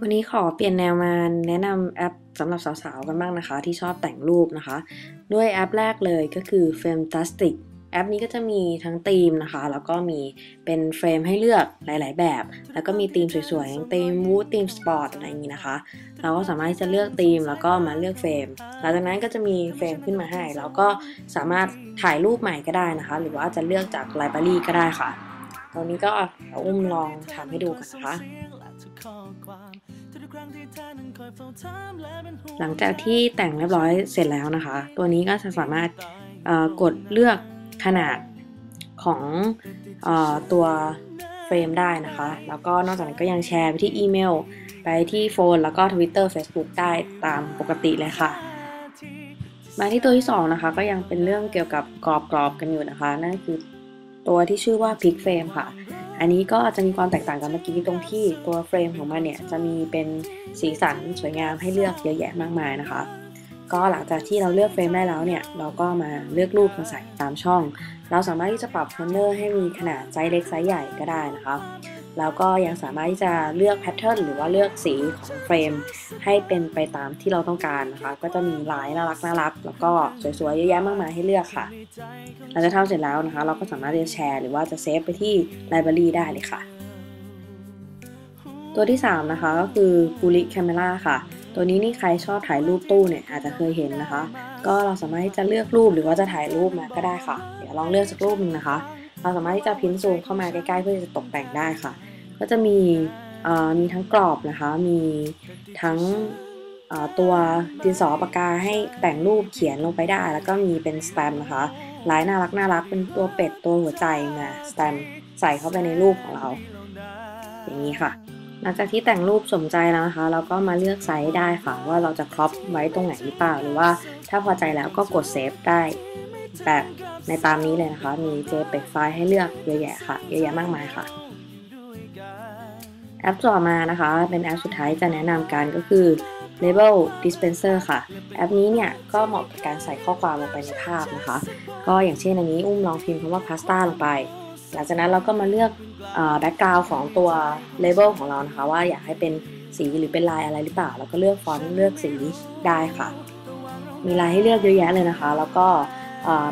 วันนี้ขอเปลี่ยนแนวมาแนะนำแอปสำหรับสาวๆกันบ้างนะคะ ที่ชอบแต่งรูปนะคะ ด้วยแอปแรกเลยก็คือ Filmtastic แอปนี้ก็จะมีทั้งธีมนะคะ แล้วก็มีเป็นเฟรมให้เลือกหลาย ๆ แบบ แล้วก็มีธีมสวยๆอย่างธีมวูดธีมสปอร์ตอะไรอย่างนี้นะคะ เราก็สามารถที่จะเลือกธีมแล้วก็มาเลือกเฟรม หลังจากนั้นก็จะมีเฟรมขึ้นมาให้ แล้วก็สามารถถ่ายรูปใหม่ก็ได้นะคะ หรือว่าจะเลือกจากไลบรารีก็ได้ค่ะตอนนี้ก็เดี๋ยวอุ้มลองทำให้ดูกันนะคะ หลังจากที่แต่งเรียบร้อยเสร็จแล้วนะคะ ตัวนี้ก็จะสามารถกดเลือกขนาดของอตัวเฟรมได้นะคะ แล้วก็นอกจากนั้นก็ยังแชร์ไปที่อีเมล ไปที่โฟน แล้วก็ Twitter Facebook ได้ตามปกติเลยค่ะ มาที่ตัวที่ 2 นะคะ ก็ยังเป็นเรื่องเกี่ยวกับกรอบกรอบกันอยู่นะคะ นั่นคือตัวที่ชื่อว่า Pick Frame ค่ะ อันนี้ก็จะมีความแตกต่างกันเมื่อกี้ตรงที่ตัวเฟรมของมันเนี่ยจะมีเป็นสีสันสวยงามให้เลือกเยอะแยะมากมายนะคะ ก็หลังจากที่เราเลือกเฟรมได้แล้วเนี่ย เราก็มาเลือกรูปมาใส่ตามช่อง เราสามารถที่จะปรับคอนเนอร์ให้มีขนาดไซส์เล็กไซส์ใหญ่ก็ได้นะคะแล้วก็ยังสามารถที่จะเลือกแพทเทิร์นหรือว่าเลือกสีของเฟรม ให้เป็นไปตามที่เราต้องการนะคะ ก็จะมีลายน่ารักน่ารักแล้วก็สวยๆเยอะแยะมากมายให้เลือกค่ะหลังจากทำเสร็จแล้วนะคะ เราก็สามารถจะแชร์หรือว่าจะเซฟไปที่ไลบรารีได้เลยค่ะ ตัวที่ 3 นะคะก็คือ Bullet Camera ค่ะ ตัวนี้นี่ใครชอบถ่ายรูปตู้เนี่ยอาจจะเคยเห็นนะคะ ก็เราสามารถที่จะเลือกรูปหรือว่าจะถ่ายรูปมาก็ได้ค่ะ เดี๋ยวลองเลือกสักรูปหนึ่งนะคะ เราสามารถที่จะพิมพ์ซูมเข้ามาใกล้ๆเพื่อจะตกแต่งได้ค่ะ ก็จะมีมีทั้งกรอบนะคะ มีทั้งตัวดินสอปากกาให้แต่งรูปเขียนลงไปได้ แล้วก็มีเป็นสแตมนะคะลายน่ารักน่ารักเป็นตัวเป็ดตัวหัวใจมาสแตมใส่เข้าไปในรูปของเรา อย่างนี้ค่ะ หลังจากที่แต่งรูปสมใจแล้วนะคะ เราก็มาเลือกไซส์ได้ค่ะ ว่าเราจะครอปไว้ตรงไหนหรือเปล่า หรือว่าถ้าพอใจแล้วก็กดเซฟได้แบบในตามนี้เลยนะคะ มี JPEG ไฟล์ให้เลือกเยอะแยะค่ะ เยอะแยะมากมายค่ะ แอปต่อมานะคะ เป็นแอปสุดท้ายจะแนะนำกันก็คือ Label Dispenser ค่ะ แอปนี้เนี่ยก็เหมาะกับการใส่ข้อความลงไปในภาพนะคะ ก็อย่างเช่นอันนี้อุ้มลองพิมพ์คำว่าพาสต้าลงไป หลังจากนั้นเราก็มาเลือกแบ็กกราวด์ของตัว Label ของเรานะคะ ว่าอยากให้เป็นสีหรือเป็นลายอะไรหรือเปล่า แล้วก็เลือกฟอนต์เลือกสีได้ค่ะ มีลายให้เลือกเยอะแยะเลยนะคะ แล้วก็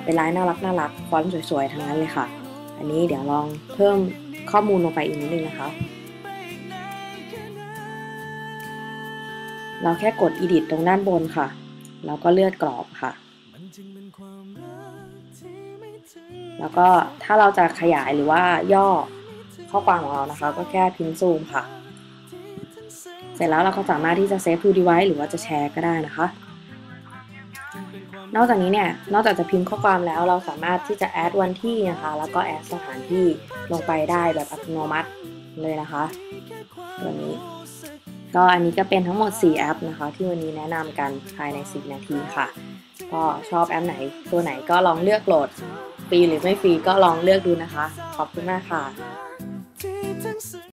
เป็นลายน่ารักน่ารักฟอนต์สวยๆทั้งนั้นเลยค่ะ อันนี้เดี๋ยวลองเพิ่มข้อมูลลงไปอีกนิดนึงนะคะ เราแค่กด edit ตรงด้านบนค่ะ แล้วก็เลือกกรอบค่ะ แล้วก็ถ้าเราจะขยายหรือว่าย่อข้อความของเรานะคะ ก็แค่พิมพ์ซูมค่ะ เสร็จแล้วเราก็สามารถที่จะเซฟ to device หรือว่าจะแชร์ก็ได้นะคะ นอกจากนี้เนี่ย นอกจากจะพิมพ์ข้อความแล้วเราสามารถที่จะแอดวันที่นะคะ แล้วก็แอดสถานที่ลงไปได้แบบอัตโนมัติเลยนะคะตัวนี้ก็อันนี้ก็เป็นทั้งหมด 4 แอปนะคะ ที่วันนี้แนะนำกันภายใน 10 นาทีค่ะ ก็ชอบแอปไหนตัวไหนก็ลองเลือกโหลด ฟรีหรือไม่ฟรีก็ลองเลือกดูนะคะ ขอบคุณมากค่ะ